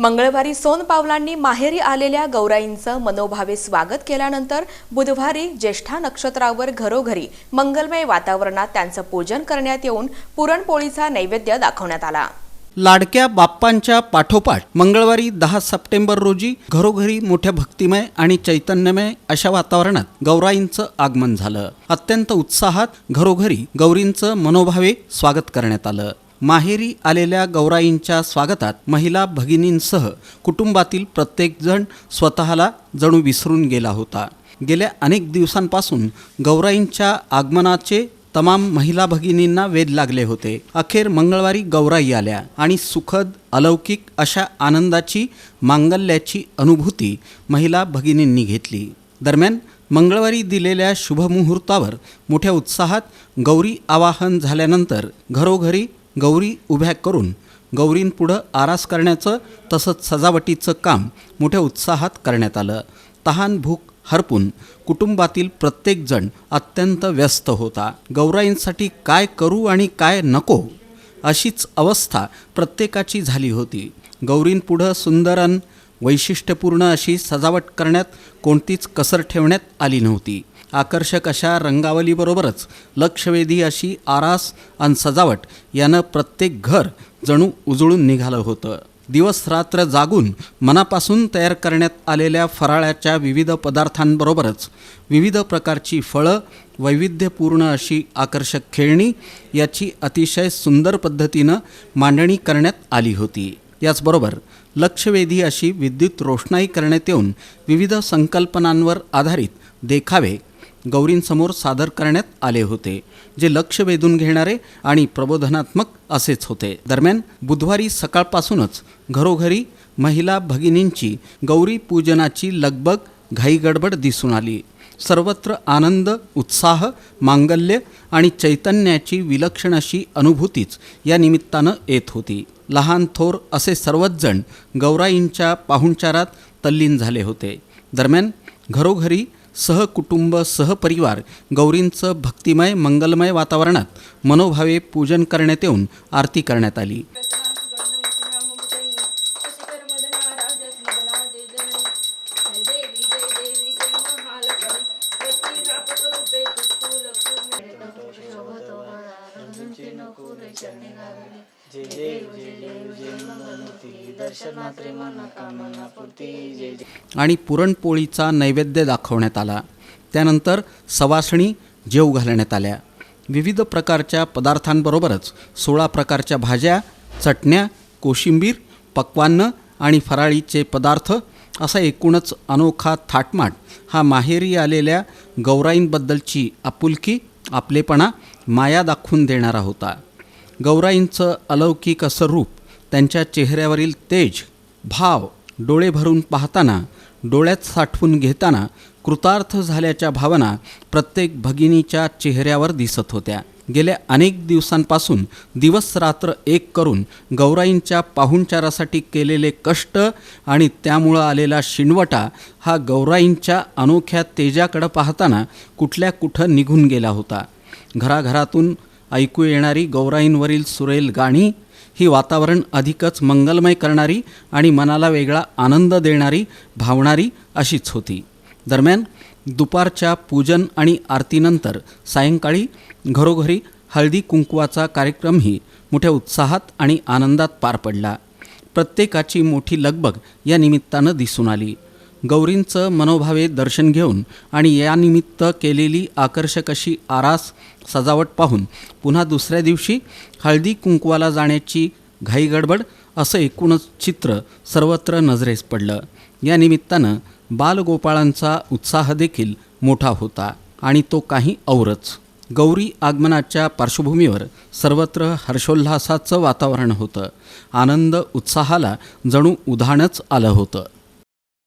मंगळवारी सोनपावलांनी माहेरी आलेल्या गौराईंचं मनोभावे स्वागत केल्यानंतर बुधवारी ज्येष्ठा नक्षत्रावर घरोघरी मंगलमय वातावरणात त्यांचं पूजन करण्यात येऊन पुरणपोळीचा नैवेद्य दाखवण्यात आला. लाडक्या बाप्पांच्या पाठोपाठ मंगळवारी दहा सप्टेंबर रोजी घरोघरी मोठ्या भक्तिमय आणि चैतन्यमय अशा वातावरणात गौराईंचं आगमन झालं. अत्यंत उत्साहात घरोघरी गौरींचं मनोभावे स्वागत करण्यात आलं. माहेरी आलेल्या गौराईंच्या स्वागतात महिला भगिनींसह कुटुंबातील प्रत्येकजण स्वतःला जणू विसरून गेला होता. गेल्या अनेक दिवसांपासून गौराईंच्या आगमनाचे तमाम महिला भगिनींना वेध लागले होते. अखेर मंगळवारी गौराई आल्या आणि सुखद अलौकिक अशा आनंदाची मांगल्याची अनुभूती महिला भगिनींनी घेतली. दरम्यान मंगळवारी दिलेल्या शुभमुहूर्तावर मोठ्या उत्साहात गौरी आवाहन झाल्यानंतर घरोघरी गौरी उभ्या करून गौरींपुढं आरास करण्याचं तसंच सजावटीचं काम मोठ्या उत्साहात करण्यात आलं. तहान भूक हरपून कुटुंबातील प्रत्येकजण अत्यंत व्यस्त होता. गौराईंसाठी काय करू आणि काय नको अशीच अवस्था प्रत्येकाची झाली होती. गौरींपुढं सुंदरन वैशिष्ट्यपूर्ण अशी सजावट करण्यात कोणतीच कसर ठेवण्यात आली नव्हती. आकर्षक अशा रंगावलीबरोबरच लक्षवेधी अशी आरास आणि सजावट यानं प्रत्येक घर जणू उजळून निघालं होतं. दिवस रात्र जागून मनापासून तयार करण्यात आलेल्या फराळाच्या विविध पदार्थांबरोबरच विविध प्रकारची फळं वैविध्यपूर्ण अशी आकर्षक खेळणी याची अतिशय सुंदर पद्धतीनं मांडणी करण्यात आली होती. याचबरोबर लक्षवेधी अशी विद्युत रोषणाई करण्यात येऊन विविध संकल्पनांवर आधारित देखावे गौरींसमोर सादर करण्यात आले होते जे लक्ष वेधून घेणारे आणि प्रबोधनात्मक असेच होते. दरम्यान बुधवारी सकाळपासूनच घरोघरी महिला भगिनींची गौरी पूजनाची लगबग घाईगडबड दिसून आली. सर्वत्र आनंद उत्साह मांगल्य आणि चैतन्याची विलक्षण अशी अनुभूतीच या निमित्तानं येत होती. लहान थोर असे सर्वच जण गौराईंच्या पाहुणचारात तल्लीन झाले होते. दरम्यान घरोघरी सहकुटुंब सहपरिवार गौरींचं भक्तिमय मंगलमय वातावरणात मनोभावे पूजन करण्यात येऊन आरती करण्यात आली. जय जय जय जय जय दर्शन मात्रे पूर्ती जय जय आणि पुरणपोळीचा नैवेद्य दाखवण्यात आला. त्यानंतर सवासणी जेव घालण्यात आल्या. विविध प्रकारच्या पदार्थांबरोबरच सोळा प्रकारच्या भाज्या चटण्या कोशिंबीर पक्वान्न आणि फराळीचे पदार्थ असा एकूणच अनोखा थाटमाट हा माहेरी आलेल्या गौराईंबद्दलची आपुलकी आपलेपणा माया दाखवून देणारा होता. गौराईंचं अलौकिक असं रूप त्यांच्या चेहऱ्यावरील तेज भाव डोळे भरून पाहताना डोळ्यात साठवून घेताना कृतार्थ झाल्याच्या भावना प्रत्येक भगिनीच्या चेहऱ्यावर दिसत होत्या. गेल्या अनेक दिवसांपासून दिवस रात्र एक करून गौराईंच्या पाहुणचारासाठी केलेले कष्ट आणि त्यामुळं आलेला शिणवटा हा गौराईंच्या अनोख्या तेजाकडं पाहताना कुठल्या कुठं निघून गेला होता. घराघरातून ऐकू येणारी गौराईंवरील सुरेल गाणी ही वातावरण अधिकच मंगलमय करणारी आणि मनाला वेगळा आनंद देणारी भावणारी अशीच होती. दरम्यान दुपारच्या पूजन आणि आरतीनंतर सायंकाळी घरोघरी हळदी कुंकवाचा कार्यक्रमही मोठ्या उत्साहात आणि आनंदात पार पडला. प्रत्येकाची मोठी लगबग या निमित्तानं दिसून आली. गौरींचं मनोभावे दर्शन घेऊन आणि यानिमित्त केलेली आकर्षक अशी आरास सजावट पाहून पुन्हा दुसऱ्या दिवशी हळदी कुंकवाला जाण्याची घाईगडबड असं एकूणच चित्र सर्वत्र नजरेस पडलं. या निमित्तानं बालगोपाळांचा उत्साह देखील मोठा होता आणि तो काही औरच. गौरी आगमनाच्या पार्श्वभूमीवर सर्वत्र हर्षोल्हासाचं वातावरण होतं. आनंद उत्साहाला जणू उधाणच आलं होतं.